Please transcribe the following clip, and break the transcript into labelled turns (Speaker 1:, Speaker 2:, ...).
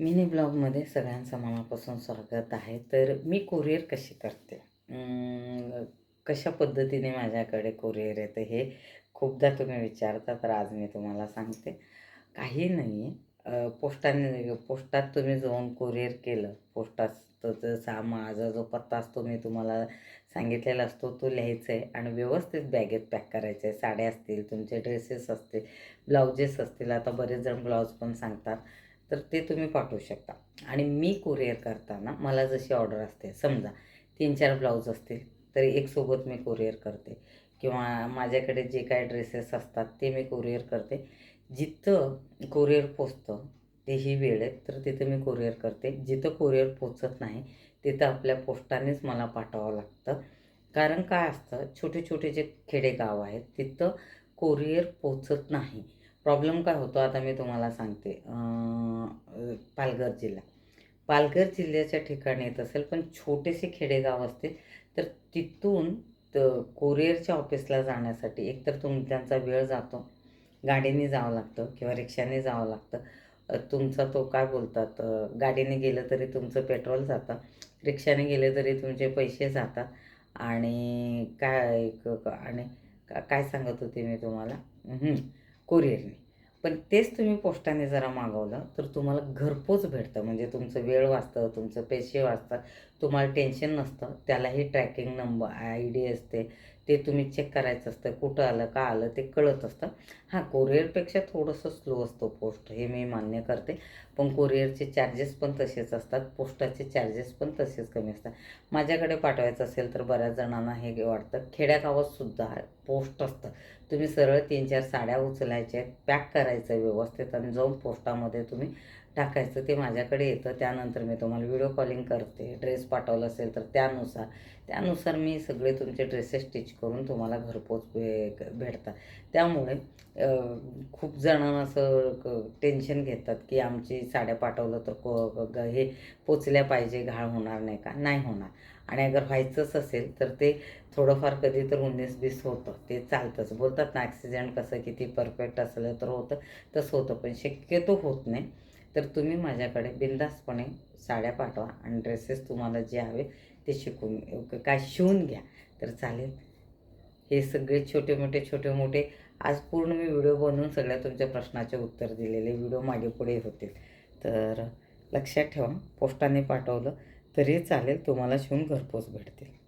Speaker 1: Mini ब्लॉगमध्ये सगळ्यांचं मनापासून स्वागत आहे. तर मी कुरिअर कशी करते? कशा पद्धतीने माझ्याकडे कुरिअर येतं हे खूपदा तुम्ही विचारता तर आज मी तुम्हाला सांगते. काही नाही आहे पोस्टाने पोस्टात तुम्ही जाऊन कुरिअर केलं पोस्टाचं सा माझा जो पत्ता असतो मी तुम्हाला सांगितलेला असतो तो लिहायचा आहे आणि व्यवस्थित बॅगेत पॅक करायचं आहे. साड्या असतील तुमचे ड्रेसेस असतील ब्लाउजेस असतील आता बरेच जण ब्लाऊज पण सांगतात. तर ते तुम्ही पाठवू शकता. आणि मी कुरिअर करताना मला जशी ऑर्डर असते समजा तीन चार ब्लाऊज असतील तर एक सोबत मी कुरिअर करते. किंवा माझ्याकडे जे काय ड्रेसेस असतात ते मी कुरिअर करते. जिथं कुरिअर पोचतं ते ही वेळ आहे तर तिथं मी कुरिअर करते. जिथं कुरिअर पोचत नाही तिथं आपल्या पोस्टानेच मला पाठवावं लागतं. कारण काय असतं छोटे छोटे जे खेडेगाव आहेत तिथं कोरिअर पोचत नाही. प्रॉब्लेम काय होतो आता मी तुम्हाला सांगते. पालघर जिल्हा. पालघर जिल्ह्याच्या ठिकाणी येत असेल पण छोटेसे खेडेगाव असतील तर तिथून त कोरिअरच्या ऑफिसला जाण्यासाठी एकतर तुम त्यांचा वेळ जातो. गाडीने जावं लागतं किंवा रिक्षाने जावं लागतं. तुमचा तो काय बोलतात गाडीने गेलं तरी तुमचं पेट्रोल जातं रिक्षाने गेले तरी तुमचे पैसे जातात. आणि काय आणि का- काय सांगत होते मी तुम्हाला? कोरिअरने. पण तेच तुम्ही पोस्टाने जरा मागवलं तर तुम्हाला घरपोच भेटतं. म्हणजे तुमचं वेळ वाचतं तुमचं पैसे वाचतात तुम्हाला टेन्शन नसतं. त्यालाही ट्रॅकिंग नंबर आय डी असते ते तुम्ही चेक करायचं असतं कुठं आलं का आलं ते कळत असतं. हां कोरिअरपेक्षा थोडंसं स्लो असतो पोस्ट हे मी मान्य करते. पण कोरिअरचे चार्जेस पण तसेच असतात पोस्टाचे चार्जेस पण तसेच कमी असतात. माझ्याकडे पाठवायचं असेल तर बऱ्याच जणांना हे वाटतं. खेड्यागावातसुद्धा पोस्ट असतं. तुम्ही सरळ तीन चार साड्या उचलायच्या पॅक करायचं व्यवस्थित आणि जाऊन पोस्टामध्ये तुम्ही टाकायचं ते माझ्याकडे येतं. त्यानंतर मी तुम्हाला व्हिडिओ कॉलिंग करते. ड्रेस पाठवलं असेल तर त्यानुसार. त्यानुसार मी सगळे तुमचे ड्रेसेस स्टिच करून तुम्हाला घरपोच भे भेटतात. त्यामुळे खूप जणांना असं क- टेन्शन घेतात की आमची साड्या पाठवलं तर को ग- हे पोचल्या पाहिजे घाळ होणार नाही का? नाही होणार. आणि अगर व्हायचंच असेल तर ते थोडंफार कधी तर उन्नीस बीस होतं. ते चालतंच. बोलतात ना ॲक्सिडेंट कसं किती परफेक्ट असलं तर होतं तसं होतं. पण शक्यतो होत नाही. तर तुम्ही माझ्याकडे बिंदासपणे साड्या पाठवा आणि ड्रेसेस तुम्हाला जे हवे ते शिकून काय शिवून घ्या. तर चालेल? हे सगळे छोटे मोठे छोटे मोठे. आज पूर्ण मी व्हिडिओ बनवून सगळ्या तुमच्या प्रश्नाचे उत्तर दिलेले. व्हिडिओ मागे पुढे होतील. तर लक्षात ठेवा पोस्टाने पाठवलं तरी चालेल तुम्हाला शिवून घरपोच भेटतील.